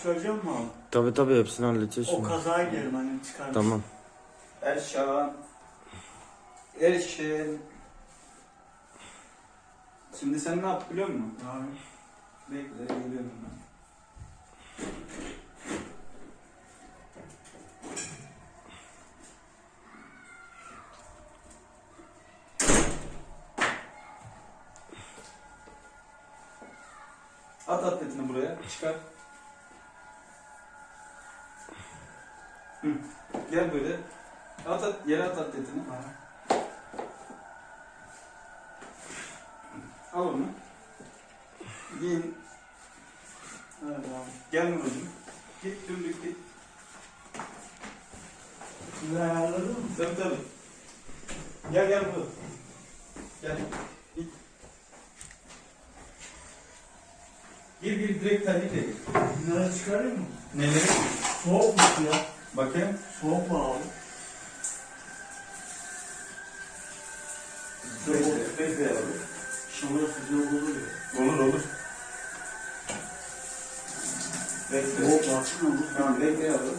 çıkaracak mı abi? Tabi tabi hepsini halledeceğiz O şimdi. kazayı diyelim hani çıkar. Tamam. Erşan. Erşen. Şimdi sen ne yap biliyor musun? Abi. Bekle geliyorum ben. At atletini buraya. Çıkar. Hı. Gel böyle. At at. Yere at atletini. Al onu. Giyin. Evet abi. Gel Murat'cığım. Git dümdük git. Sizi ayarladın mı? Tabii tabii. Gel gel Murat. Gel. Git. Gir gir direkt terlikle gir. Bunları çıkarayım mı? Neleri? Soğuk mu ya? Bakayım. Soğuk mu abi? Bekle, bekle yavrum. Şamur sıcak olur ya. Olur olur. Soğuk bu. Tamam bekle yavrum.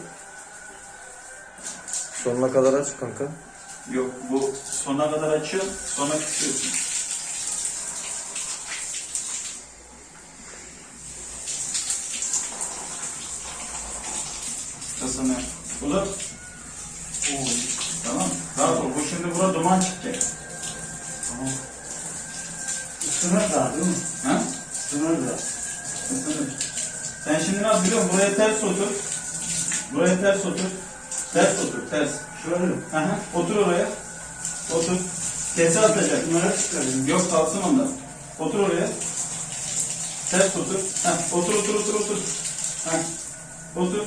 Sonuna kadar aç kanka. Yok bu sona kadar açıyor, sonra kısıyorsun. Kısını uzat. Oo. Tamam. Rahat ol. Bu şimdi burada duman çıkacak. Tamam. Isınır da değil mi? Ha? Isınır da. Isınır. Sen şimdi yap biliyor musun? Buraya ters otur. Buraya ters otur. Ters otur, ters. Şöyle mi? Otur oraya. Otur. Kese atacak. Bunları çıkarayım. Yok kalsın onlar. Otur oraya. Ters otur. Heh, otur otur otur otur. Heh, otur.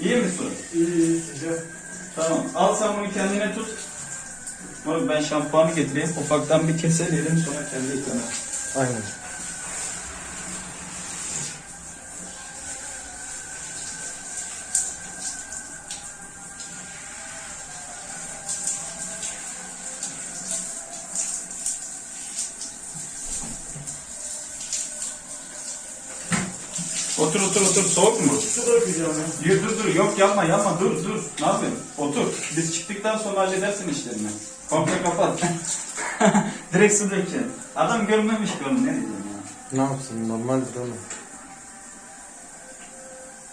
İyi mi su? İyi iyi sıcak. Tamam. Al sen bunu kendine tut. Moruk ben şampuanı getireyim. Ufaktan bir keseleyelim sonra kendi yıkanır. Aynen. Otur otur otur. Soğuk mu? Su dökeceğim ya. Dur dur dur. Yok yapma yapma. Dur dur. Ne yapıyorsun? Otur. Biz çıktıktan sonra halledersin işlerini. Komple kapat. Direkt su dökeceksin. Adam görmemiş ki onu. Ne diyeceğim ya? Ne yapsın normal değil mi?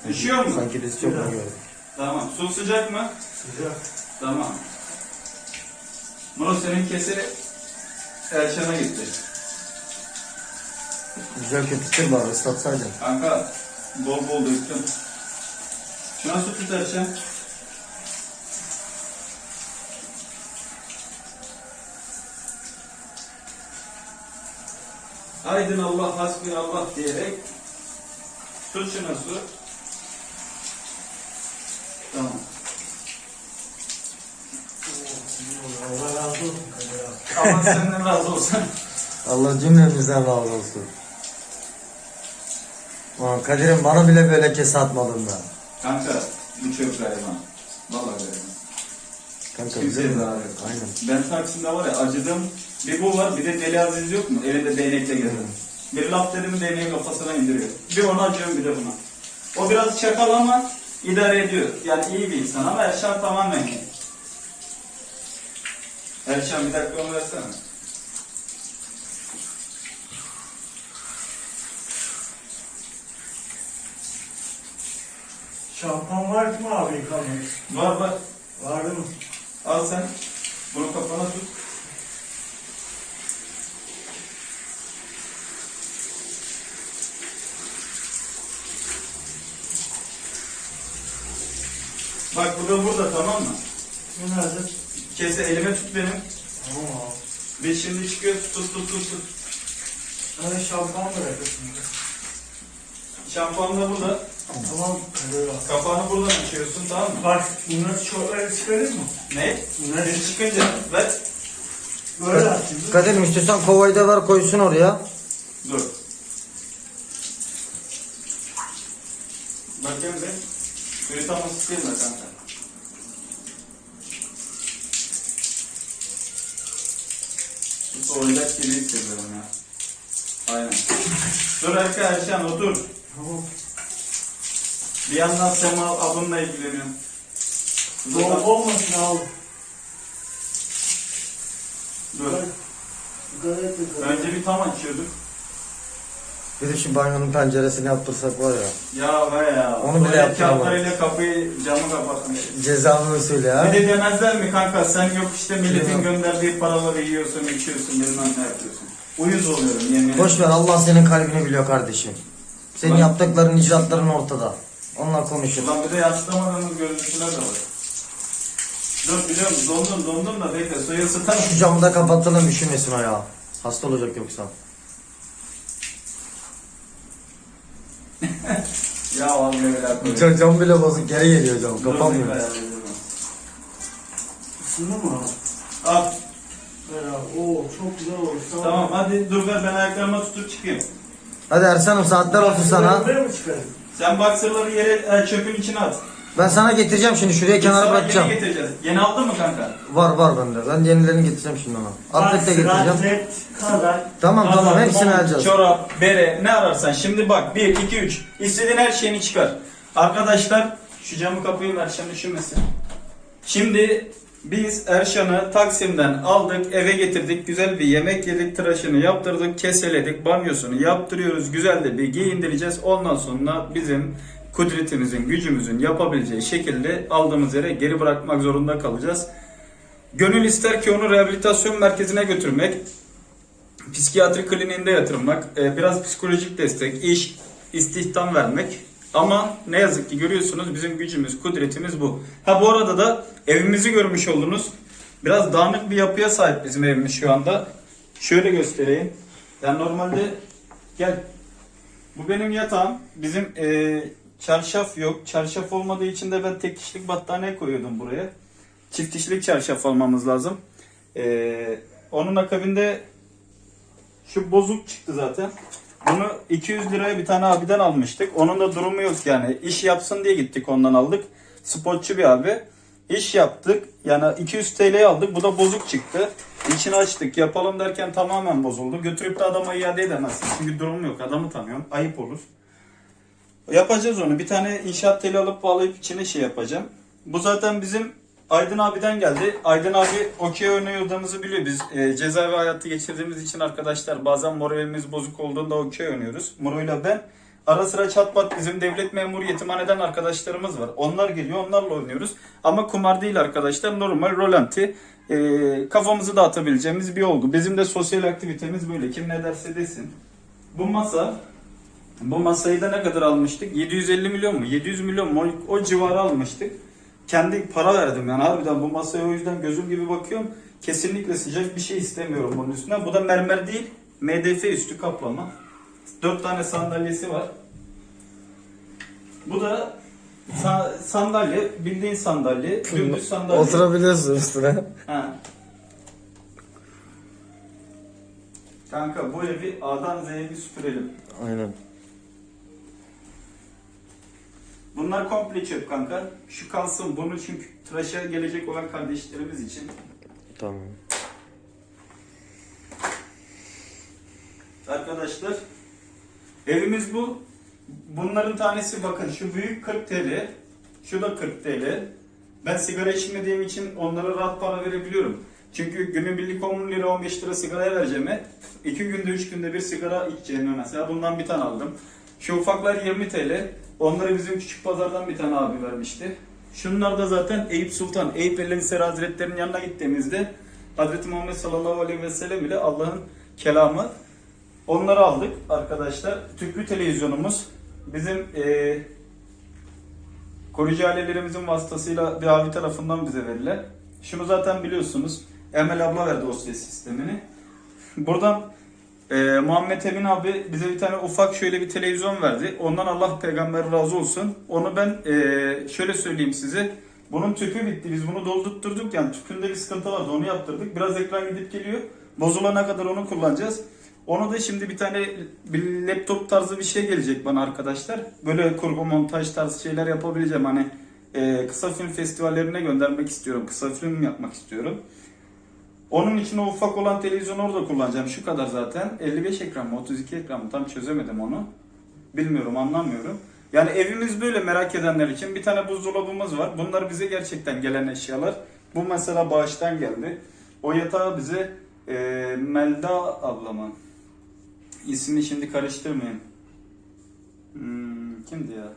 Üşüyor mu? Sanki biz çok mu gördük? Tamam. Su sıcak mı? Sıcak. Tamam. Murat senin kese Erşan'a gitti. Güzel köpükler var ıslatsaydın. Kanka bol bol döktüm. Şuna su tut Erşan. Aydın Allah, hasbi Allah diyerek tut şuna su. Tamam. Allah senden razı olsun. Allah cümlemizden razı olsun. Ulan Kadir'im bana bile böyle kese atmadın da. Kanka bu çok gariban. Vallahi gariban. Kanka Kimseye bizim zarar yok. Aynen. Ben Taksim'de var ya acıdım. Bir bu var bir de Deli Aziz yok mu? Elinde değnekle geziyor. Bir laf dedi mi değneği kafasına indiriyor. Bir ona acıyorum bir de buna. O biraz çakal ama idare ediyor. Yani iyi bir insan ama Erşan tamamen iyi. Erşan bir dakika onu versene. Şampuan var mı abi yıkamak? Var var. Var mi? Al sen. Bunu kafana tut. Bak bu da burada tamam mı? Bu nerede? Kese elime tut benim. Tamam abi. Biz şimdi çıkıyoruz. Tut tut tut tut. Hani şampuan bırakırsın. Şampuan da burada. Tamam Kadir. Kapağını buradan açıyorsun tamam mı? Bak bunları şortları çıkarayım mı? Ne? Bunları Biz çıkınca ver. böyle açayım. Kadir'im istiyorsan kovayı da ver koysun oraya. Dur. Bakayım bir. Suyu tam ısıtayım da kanka. Bu soğuyacak gibi hissediyorum Dur Erkan Erşan otur. Tamam. Bir yandan Sema abunla ilgileniyor. Soğuk olmasın abi. Dur. Gayet de gayet. Önce bir tam açıyorduk. Bir de şu banyonun penceresini yaptırsak var ya. Ya be ya. Onu bile Tuvalet yaptıramadık. kağıtlarıyla kapıyı camı kapatmış. Cezalı usulü ha. Bir de demezler mi kanka sen yok işte milletin Yok. gönderdiği paraları yiyorsun, içiyorsun, bilmem ne yapıyorsun. Uyuz oluyorum yemin Boş ver Allah senin kalbini biliyor kardeşim. Senin Ben- yaptıkların icraatların ortada. Onunla konuşur. Ulan bir de yaslamadığımız görüntüler de var. Dur biliyorum dondum dondum da bekle suyu ısıtar Şu camı da kapatalım üşümesin ya. Hasta olacak yoksa. Ya vallahi öyle koyuyor. Cam, cam bile bozuk geri geliyor cam. Kapanmıyor. Isındı mı? Al Ver abi. Oo çok güzel olmuş. tamam hadi dur ver ben ayaklarıma tutup çıkayım. Hadi Ersan'ım saatler olsun sana. Buraya mı çıkarayım? Sen boxerları yere e, çöpün içine at. Ben sana getireceğim şimdi şuraya kenara sana bırakacağım. Yeni getireceğiz. Yeni aldın mı kanka? Var var bende. Ben yenilerini getireceğim şimdi ona. Atlet de getireceğim. Kadar. Tamam tamam Kazak, hepsini mont, alacağız. Çorap, bere ne ararsan. Şimdi bak 1, 2, 3. İstediğin her şeyini çıkar. Arkadaşlar şu camı kapıyı ver Erşan üşümesin. Şimdi biz Erşan'ı Taksim'den aldık eve getirdik. Güzel bir yemek yedik tıraşını yaptırdık keseledik banyosunu yaptırıyoruz. Güzel de bir giyindireceğiz. Ondan sonra bizim kudretimizin gücümüzün yapabileceği şekilde aldığımız yere geri bırakmak zorunda kalacağız. Gönül ister ki onu rehabilitasyon merkezine götürmek, psikiyatri kliniğinde yatırmak, e, biraz psikolojik destek, iş, istihdam vermek. Ama ne yazık ki görüyorsunuz bizim gücümüz, kudretimiz bu. Ha bu arada da evimizi görmüş oldunuz. Biraz dağınık bir yapıya sahip bizim evimiz şu anda. Şöyle göstereyim. Yani normalde gel. Bu benim yatağım. Bizim e, çarşaf yok. Çarşaf olmadığı için de ben tek kişilik battaniye koyuyordum buraya. Çift kişilik çarşaf almamız lazım. E, onun akabinde şu bozuk çıktı zaten. Bunu 200 liraya bir tane abiden almıştık. Onun da durumu yok yani. İş yapsın diye gittik ondan aldık. Spotçu bir abi. İş yaptık. Yani 200 TL'ye aldık. Bu da bozuk çıktı. İçini açtık. Yapalım derken tamamen bozuldu. Götürüp de adama iade edemezsin. Çünkü durum yok. Adamı tanıyorum. Ayıp olur. Yapacağız onu. Bir tane inşaat teli alıp bağlayıp içine şey yapacağım. Bu zaten bizim Aydın abiden geldi. Aydın abi okey oynayordığımızı biliyor. Biz e, cezaevi hayatı geçirdiğimiz için arkadaşlar bazen moralimiz bozuk olduğunda okey oynuyoruz. Muro'yla ben. Ara sıra çat pat bizim devlet memuru yetimhaneden arkadaşlarımız var. Onlar geliyor onlarla oynuyoruz. Ama kumar değil arkadaşlar. Normal rolanti. E, kafamızı dağıtabileceğimiz bir olgu. Bizim de sosyal aktivitemiz böyle. Kim ne derse desin. Bu masa bu masayı da ne kadar almıştık? 750 milyon mu? 700 milyon mu? O, o civarı almıştık. Kendi para verdim yani harbiden bu masaya o yüzden gözüm gibi bakıyorum. Kesinlikle sıcak bir şey istemiyorum bunun üstüne. Bu da mermer değil, MDF üstü kaplama. 4 tane sandalyesi var. Bu da sa- sandalye, bildiğin sandalye, dümdüz sandalye. Oturabiliyorsun üstüne. Ha. Kanka bu evi A'dan Z'ye bir süpürelim. Aynen. Bunlar komple çöp kanka. Şu kalsın bunu çünkü tıraşa gelecek olan kardeşlerimiz için. Tamam. Arkadaşlar evimiz bu. Bunların tanesi bakın şu büyük 40 TL. Şu da 40 TL. Ben sigara içmediğim için onlara rahat para verebiliyorum. Çünkü günübirlik 10 lira 15 lira sigaraya vereceğime 2 günde 3 günde bir sigara içeceğime mesela bundan bir tane aldım. Şu ufaklar 20 TL. Onları bizim küçük pazardan bir tane abi vermişti. Şunlar da zaten Eyüp Sultan, Eyüp Elleviseri Hazretleri'nin yanına gittiğimizde Hazreti Muhammed sallallahu aleyhi ve sellem ile Allah'ın kelamı Onları aldık arkadaşlar. Tüplü televizyonumuz bizim eee koruyucu ailelerimizin vasıtasıyla bir abi tarafından bize verilen. Şunu zaten biliyorsunuz. Emel abla verdi o ses sistemini. Buradan eee, Muhammed Emin abi bize bir tane ufak şöyle bir televizyon verdi. Ondan Allah peygamber razı olsun. Onu ben eee, şöyle söyleyeyim size. Bunun tüpü bitti. Biz bunu doldurtturduk. Yani tüpünde bir sıkıntı vardı. Onu yaptırdık. Biraz ekran gidip geliyor. Bozulana kadar onu kullanacağız. Onu da şimdi bir tane bir laptop tarzı bir şey gelecek bana arkadaşlar. Böyle kurgu montaj tarzı şeyler yapabileceğim. Hani e, kısa film festivallerine göndermek istiyorum. Kısa film yapmak istiyorum. Onun için o ufak olan televizyonu orada kullanacağım. Şu kadar zaten. 55 ekran mı 32 ekran mı tam çözemedim onu. Bilmiyorum anlamıyorum. Yani evimiz böyle merak edenler için bir tane buzdolabımız var. Bunlar bize gerçekten gelen eşyalar. Bu mesela bağıştan geldi. O yatağı bize e, Melda ablamın ismini şimdi karıştırmayayım. Hmm, kimdi ya?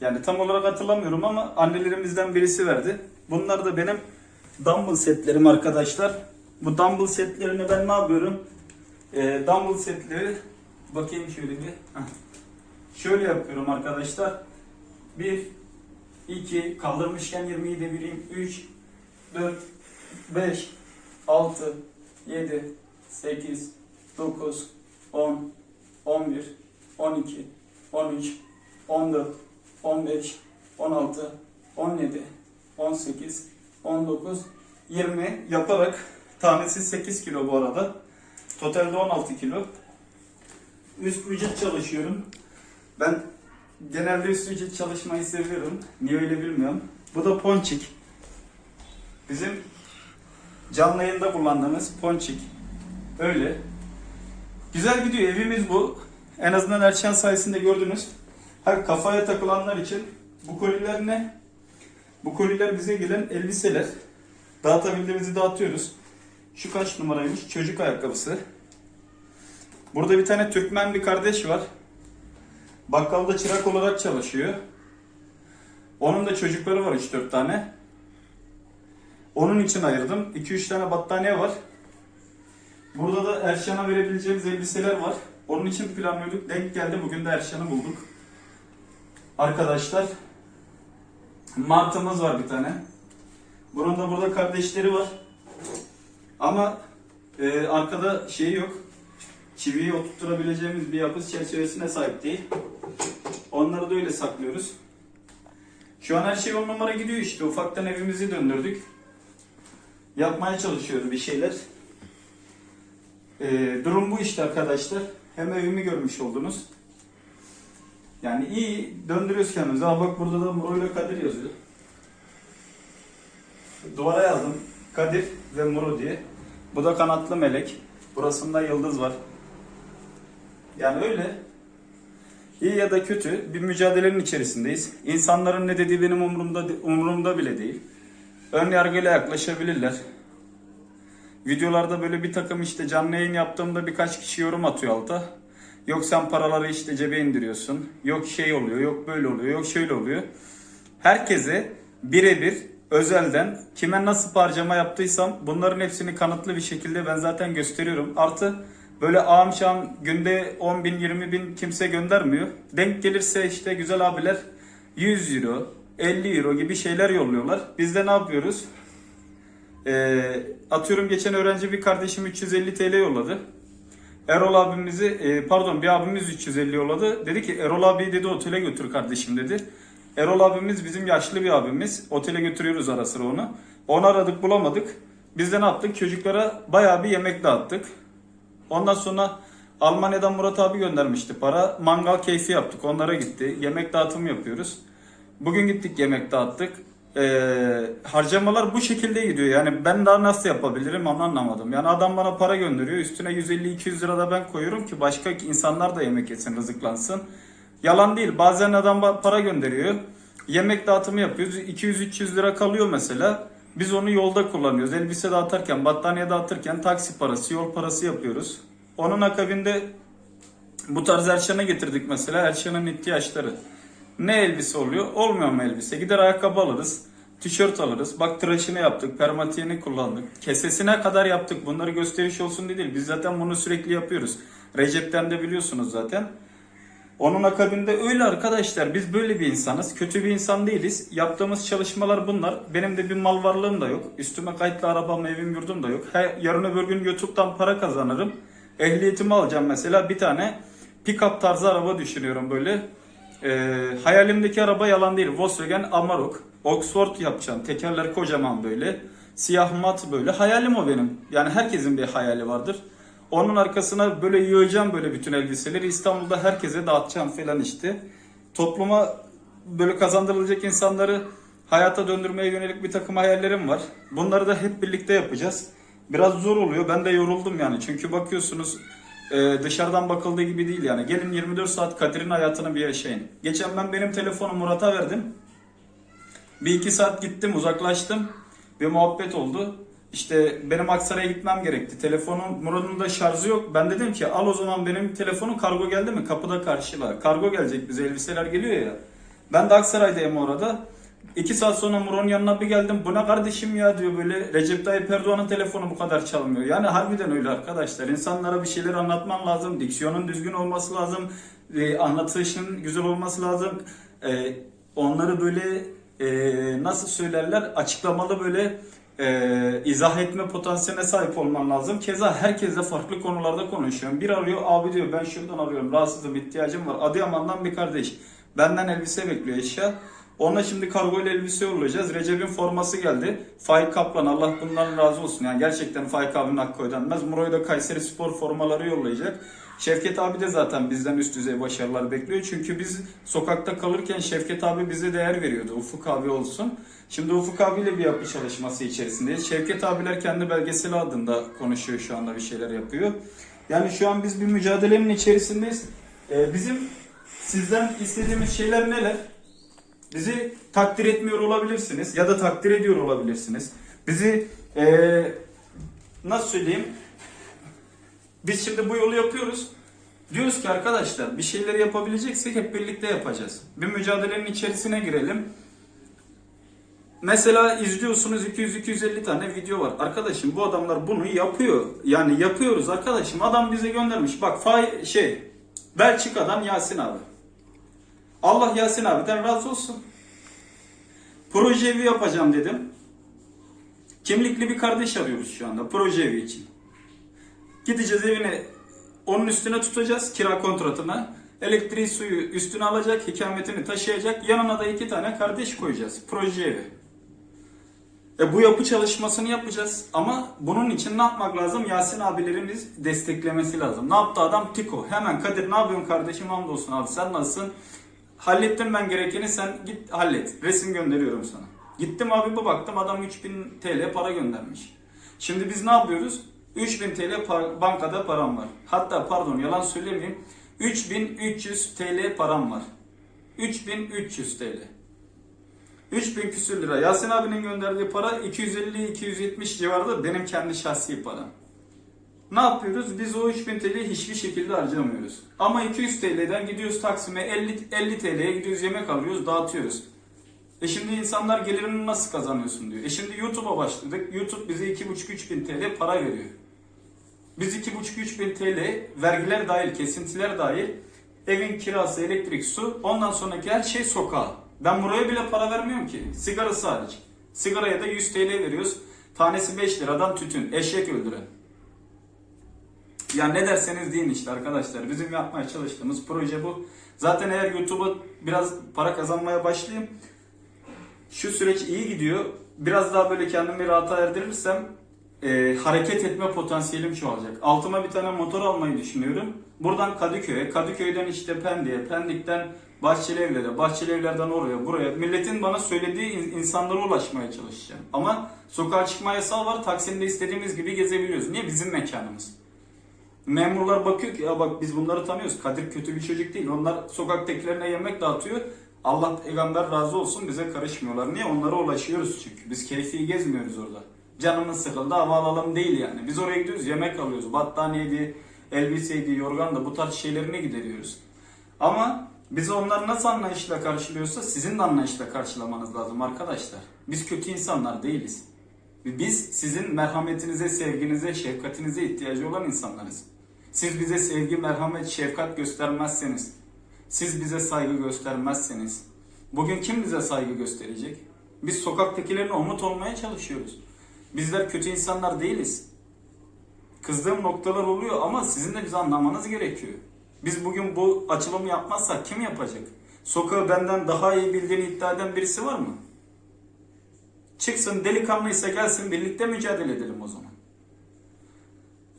Yani tam olarak hatırlamıyorum ama annelerimizden birisi verdi. Bunlar da benim dumbbell setlerim arkadaşlar. Bu dumbbell setlerini ben ne yapıyorum? Ee, dumbbell setleri bakayım şöyle bir. Şöyle yapıyorum arkadaşlar. 1 2 kaldırmışken 20'yi devireyim. 3 4 5 6 7 8 9 10 11 12 13 14 15 16 17 18 19 20 yaparak tanesi 8 kilo bu arada. Totalde 16 kilo. Üst vücut çalışıyorum. Ben genelde üst vücut çalışmayı seviyorum. Niye öyle bilmiyorum. Bu da ponçik. Bizim canlı yayında kullandığımız ponçik. Öyle. Güzel gidiyor. Evimiz bu. En azından Erşen sayesinde gördünüz. Ha, kafaya takılanlar için bu koliler ne? Bu koliler bize gelen elbiseler. Dağıtabildiğimizi dağıtıyoruz. Şu kaç numaraymış? Çocuk ayakkabısı. Burada bir tane Türkmen bir kardeş var. Bakkalda çırak olarak çalışıyor. Onun da çocukları var 3-4 tane. Onun için ayırdım. 2-3 tane battaniye var. Burada da Erşan'a verebileceğimiz elbiseler var. Onun için planlıyorduk. Denk geldi. Bugün de Erşan'ı bulduk. Arkadaşlar. Martımız var bir tane. Bunun da burada kardeşleri var. Ama e, arkada şeyi yok. Çiviyi oturtturabileceğimiz bir yapı çerçevesine sahip değil. Onları da öyle saklıyoruz. Şu an her şey on numara gidiyor işte. Ufaktan evimizi döndürdük. Yapmaya çalışıyoruz bir şeyler. Ee, durum bu işte arkadaşlar. Hem evimi görmüş oldunuz. Yani iyi döndürüyoruz kendimizi. Aa bak burada da Muro ile Kadir yazıyor. Duvara yazdım. Kadir ve Muro diye. Bu da kanatlı melek. Burasında yıldız var. Yani öyle. İyi ya da kötü bir mücadelenin içerisindeyiz. İnsanların ne dediği benim umurumda umurumda bile değil. Ön yargıyla yaklaşabilirler. Videolarda böyle bir takım işte canlı yayın yaptığımda birkaç kişi yorum atıyor alta. Yok sen paraları işte cebe indiriyorsun. Yok şey oluyor, yok böyle oluyor, yok şöyle oluyor. Herkese birebir özelden kime nasıl harcama yaptıysam bunların hepsini kanıtlı bir şekilde ben zaten gösteriyorum. Artı böyle ağam günde 10 bin 20 bin kimse göndermiyor. Denk gelirse işte güzel abiler 100 euro 50 euro gibi şeyler yolluyorlar. Biz de ne yapıyoruz? Ee, atıyorum geçen öğrenci bir kardeşim 350 TL yolladı. Erol abimizi e, pardon bir abimiz 350 yolladı. Dedi ki Erol abi dedi otele götür kardeşim dedi. Erol abimiz bizim yaşlı bir abimiz. Otele götürüyoruz ara sıra onu. Onu aradık bulamadık. Biz de ne yaptık? Çocuklara bayağı bir yemek dağıttık. Ondan sonra Almanya'dan Murat abi göndermişti para. Mangal keyfi yaptık. Onlara gitti. Yemek dağıtımı yapıyoruz. Bugün gittik yemek dağıttık. Ee, harcamalar bu şekilde gidiyor. Yani ben daha nasıl yapabilirim onu anlamadım. Yani adam bana para gönderiyor. Üstüne 150-200 lira da ben koyuyorum ki başka insanlar da yemek yesin, rızıklansın. Yalan değil. Bazen adam para gönderiyor. Yemek dağıtımı yapıyoruz. 200-300 lira kalıyor mesela. Biz onu yolda kullanıyoruz. Elbise dağıtırken, battaniye dağıtırken taksi parası, yol parası yapıyoruz. Onun akabinde bu tarz Erşan'a getirdik mesela. Erşan'ın ihtiyaçları. Ne elbise oluyor? Olmuyor mu elbise? Gider ayakkabı alırız. Tişört alırız. Bak tıraşını yaptık. Permatiğini kullandık. Kesesine kadar yaptık. Bunları gösteriş olsun diye değil. Biz zaten bunu sürekli yapıyoruz. Recep'ten de biliyorsunuz zaten. Onun akabinde öyle arkadaşlar biz böyle bir insanız. Kötü bir insan değiliz. Yaptığımız çalışmalar bunlar. Benim de bir mal varlığım da yok. Üstüme kayıtlı arabam, evim, yurdum da yok. He, yarın öbür gün YouTube'dan para kazanırım. Ehliyetimi alacağım mesela bir tane pick-up tarzı araba düşünüyorum böyle. Ee, hayalimdeki araba yalan değil. Volkswagen Amarok. Oxford yapacağım. Tekerler kocaman böyle. Siyah mat böyle. Hayalim o benim. Yani herkesin bir hayali vardır. Onun arkasına böyle yığacağım böyle bütün elbiseleri. İstanbul'da herkese dağıtacağım falan işte. Topluma böyle kazandırılacak insanları hayata döndürmeye yönelik bir takım hayallerim var. Bunları da hep birlikte yapacağız. Biraz zor oluyor. Ben de yoruldum yani. Çünkü bakıyorsunuz e, dışarıdan bakıldığı gibi değil yani. Gelin 24 saat Kadir'in hayatını bir yaşayın. Geçen ben benim telefonu Murat'a verdim. Bir iki saat gittim uzaklaştım. Bir muhabbet oldu. İşte benim Aksaray'a gitmem gerekti. Telefonun Murat'ın da şarjı yok. Ben dedim ki al o zaman benim telefonum kargo geldi mi? Kapıda karşıla. Kargo gelecek bize elbiseler geliyor ya. Ben de Aksaray'dayım orada. İki saat sonra Murat'ın yanına bir geldim. Bu ne kardeşim ya diyor böyle. Recep Tayyip Erdoğan'ın telefonu bu kadar çalmıyor. Yani harbiden öyle arkadaşlar. İnsanlara bir şeyler anlatman lazım. Diksiyonun düzgün olması lazım. E, anlatışın güzel olması lazım. E, onları böyle e, nasıl söylerler açıklamalı böyle e, izah etme potansiyeline sahip olman lazım. Keza herkesle farklı konularda konuşuyorum. Bir arıyor abi diyor ben şuradan arıyorum rahatsızım ihtiyacım var. Adıyaman'dan bir kardeş benden elbise bekliyor eşya. Ona şimdi kargo ile elbise yollayacağız. Recep'in forması geldi. Faik Kaplan Allah bundan razı olsun. Yani gerçekten Faik abinin hakkı ödenmez. Muro'ya da Kayseri Spor formaları yollayacak. Şevket abi de zaten bizden üst düzey başarılar bekliyor. Çünkü biz sokakta kalırken Şevket abi bize değer veriyordu. Ufuk abi olsun. Şimdi Ufuk abiyle bir yapı çalışması içerisindeyiz. Şevket abiler kendi belgeseli adında konuşuyor şu anda bir şeyler yapıyor. Yani şu an biz bir mücadelenin içerisindeyiz. Ee, bizim sizden istediğimiz şeyler neler? Bizi takdir etmiyor olabilirsiniz ya da takdir ediyor olabilirsiniz. Bizi ee, nasıl söyleyeyim? Biz şimdi bu yolu yapıyoruz. Diyoruz ki arkadaşlar bir şeyleri yapabileceksek hep birlikte yapacağız. Bir mücadelenin içerisine girelim. Mesela izliyorsunuz 200-250 tane video var. Arkadaşım bu adamlar bunu yapıyor. Yani yapıyoruz arkadaşım. Adam bize göndermiş. Bak fay şey Belçika'dan Yasin abi. Allah Yasin abiden razı olsun. Proje evi yapacağım dedim. Kimlikli bir kardeş arıyoruz şu anda proje evi için. Gideceğiz evine onun üstüne tutacağız kira kontratına. Elektriği suyu üstüne alacak, hikametini taşıyacak. Yanına da iki tane kardeş koyacağız. Proje evi. E bu yapı çalışmasını yapacağız. Ama bunun için ne yapmak lazım? Yasin abilerimiz desteklemesi lazım. Ne yaptı adam? Tiko. Hemen Kadir ne yapıyorsun kardeşim? Hamdolsun abi sen nasılsın? Hallettim ben gerekeni sen git hallet. Resim gönderiyorum sana. Gittim abi bir baktım adam 3000 TL para göndermiş. Şimdi biz ne yapıyoruz? 3000 TL par- bankada param var. Hatta pardon yalan söylemeyeyim. 3300 TL param var. 3300 TL. 3000 küsür lira. Yasin abinin gönderdiği para 250-270 civarında benim kendi şahsi param. Ne yapıyoruz? Biz o 3000 TL'yi hiçbir şekilde harcamıyoruz. Ama 200 TL'den gidiyoruz Taksim'e 50, 50 TL'ye gidiyoruz yemek alıyoruz dağıtıyoruz. E şimdi insanlar gelirini nasıl kazanıyorsun diyor. E şimdi YouTube'a başladık. YouTube bize 2,5-3 bin TL para veriyor. Biz 2,5-3 bin TL vergiler dahil, kesintiler dahil evin kirası, elektrik, su ondan sonraki her şey sokağa. Ben buraya bile para vermiyorum ki. Sigarası hariç. Sigaraya da 100 TL veriyoruz. Tanesi 5 liradan tütün. Eşek öldüren. Ya ne derseniz deyin işte arkadaşlar. Bizim yapmaya çalıştığımız proje bu. Zaten eğer YouTube'a biraz para kazanmaya başlayayım. Şu süreç iyi gidiyor. Biraz daha böyle kendimi rahata erdirirsem e, hareket etme potansiyelim çoğalacak. Altıma bir tane motor almayı düşünüyorum. Buradan Kadıköy'e, Kadıköy'den işte Pendik'e, Pendik'ten Bahçeli Evler'e, Bahçeli Evler'den oraya, buraya. Milletin bana söylediği in- insanlara ulaşmaya çalışacağım. Ama sokağa çıkma yasağı var. Taksim'de istediğimiz gibi gezebiliyoruz. Niye? Bizim mekanımız. Memurlar bakıyor ki ya bak biz bunları tanıyoruz. Kadir kötü bir çocuk değil. Onlar sokaktakilerine yemek dağıtıyor. Allah peygamber razı olsun bize karışmıyorlar. Niye? Onlara ulaşıyoruz çünkü. Biz keyfi gezmiyoruz orada. Canımız sıkıldı hava alalım değil yani. Biz oraya gidiyoruz yemek alıyoruz. Battaniyeydi, elbiseydi, yorgan da bu tarz şeylerini gideriyoruz. Ama bizi onlar nasıl anlayışla karşılıyorsa sizin de anlayışla karşılamanız lazım arkadaşlar. Biz kötü insanlar değiliz. Biz sizin merhametinize, sevginize, şefkatinize ihtiyacı olan insanlarız. Siz bize sevgi, merhamet, şefkat göstermezseniz, siz bize saygı göstermezseniz, bugün kim bize saygı gösterecek? Biz sokaktakilerine umut olmaya çalışıyoruz. Bizler kötü insanlar değiliz. Kızdığım noktalar oluyor ama sizin de bizi anlamanız gerekiyor. Biz bugün bu açılımı yapmazsak kim yapacak? Sokağı benden daha iyi bildiğini iddia eden birisi var mı? Çıksın delikanlıysa gelsin birlikte mücadele edelim o zaman.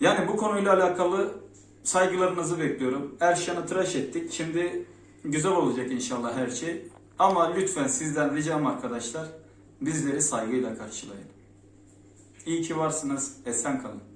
Yani bu konuyla alakalı saygılarınızı bekliyorum. Erşan'ı tıraş ettik. Şimdi güzel olacak inşallah her şey. Ama lütfen sizden ricam arkadaşlar Bizleri saygıyla karşılayın. İyi ki varsınız. Esen kalın.